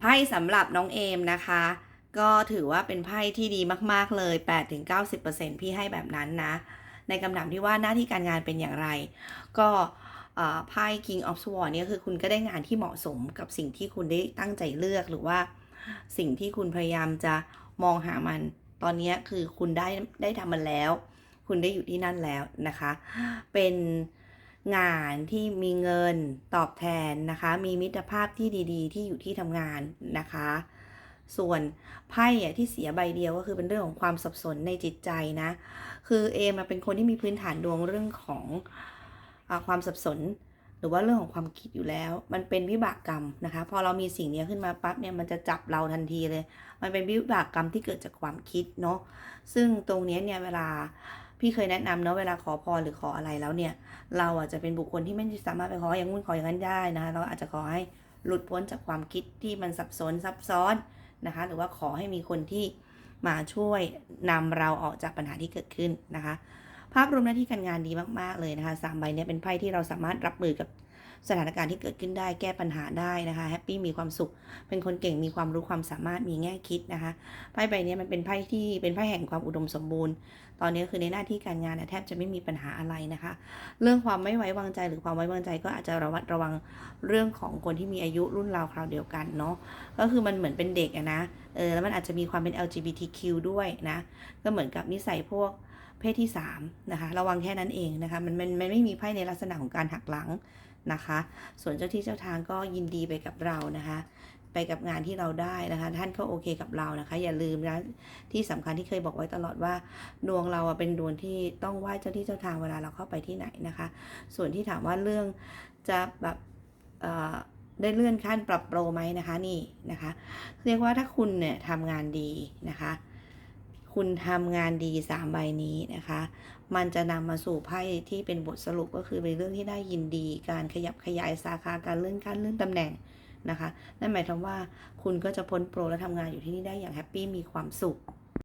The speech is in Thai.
ไพ่สำหรับน้องเอมนะคะ ก็ถือว่าเป็นไพ่ที่ดีมากๆเลย 8-90%พี่ให้แบบนั้นนะ ในคำถามที่ว่าหน้าที่การงานเป็นอย่างไร ก็ไพ่ King of Swords เนี่ยคือคุณก็ได้งานที่เหมาะสมกับสิ่งที่คุณได้ตั้งใจเลือกหรือว่าสิ่งที่คุณพยายามจะมองหามัน ตอนนี้คือคุณได้ได้ทำมันแล้ว คุณได้อยู่ที่นั่นแล้วนะคะ เป็น งานที่มีเงินตอบแทนนะคะ มีมิตรภาพที่ดีๆ ที่อยู่ที่ทำงานนะคะ ส่วนไพ่ที่เสียใบเดียวก็คือเป็นเรื่องของความสับสนในจิตใจนะ คือเอมอะเป็นคนที่มีพื้นฐานดวงเรื่องของอความสับสน หรือว่าเรื่องของความคิดอยู่แล้ว มันเป็นวิบากกรรมนะคะ พอเรามีสิ่งนี้ขึ้นมาปั๊บเนี่ยมันจะจับเราทันทีเลย มันเป็นวิบากกรรมที่เกิดจากความคิดเนาะ ซึ่งตรงนี้เนี่ยเวลา พี่เคยแนะนำเนาะเวลาขอพรหรือขออะไรแล้วเนี่ย เราอาจจะเป็นบุคคลที่ไม่สามารถไปขออย่างนู้นขออย่างนั้นได้นะคะเราอาจจะขอให้หลุดพ้นจากความคิดที่มันสับสนซับซ้อนนะคะ หรือว่าขอให้มีคนที่มาช่วยนำเราออกจากปัญหาที่เกิดขึ้นนะคะ ภาพรวมหน้าที่การงานดีมาก ๆ เลยนะคะสามใบเนี้เป็นไพ่ที่เราสามารถรับมือกับสถานการณ์ที่เกิดขึ้นได้แก้ปัญหาได้นะคะแฮปปี้มีความสุข เป็นคนเก่งมีความรู้ความสามารถมีแง่คิดนะคะไพ่ใบเนี้ยมันเป็นไพ่ที่เป็นไพ่แห่งความอุดมสมบูรณ์ ตอนนี้คือในหน้าที่การงานแทบจะไม่มีปัญหาอะไรนะคะ เรื่องความไม่ไว้วางใจหรือความไว้วางใจก็อาจจะระวัดระวังเรื่องของคนที่มีอายุรุ่นราวคราวเดียวกันเนาะก็คือมันเหมือนเป็นเด็กนะเออแล้วมันอาจจะมีความเป็น LGBTQ ด้วยนะก็เหมือนกับนิสัยพวก เพศที่ 3 นะคะ ระวังแค่นั้นเองนะคะ มันมันมันไม่มีไพ่ในลักษณะของการหักหลังนะคะ ส่วนเจ้าที่เจ้าทางก็ยินดีไปกับเรานะคะ ไปกับงานที่เราได้นะคะ ท่านก็โอเคกับเรานะคะ อย่าลืมนะที่สำคัญที่เคยบอกไว้ตลอดว่าดวงเราเป็นดวงที่ต้องไหว้เจ้าที่เจ้าทางเวลาเราเข้าไปที่ไหนนะคะ ส่วนที่ถามว่าเรื่องจะแบบเอ่อได้เลื่อนขั้นปรับโปรไหมนะคะนี่นะคะ เรียกว่าถ้าคุณเนี่ยทำงานดีนะคะ คุณทำงานดีสามใบนี้นะคะ มันจะนำมาสู่ไพ่ที่เป็นบทสรุปก็คือเป็นเรื่องที่ได้ยินดี การขยับขยายสาขาการเลื่อนขั้นเลื่อนตำแหน่งนะคะ นั่นหมายความว่าคุณก็จะพ้นโปรและทำงานอยู่ที่นี่ได้อย่างแฮปปี้มีความสุข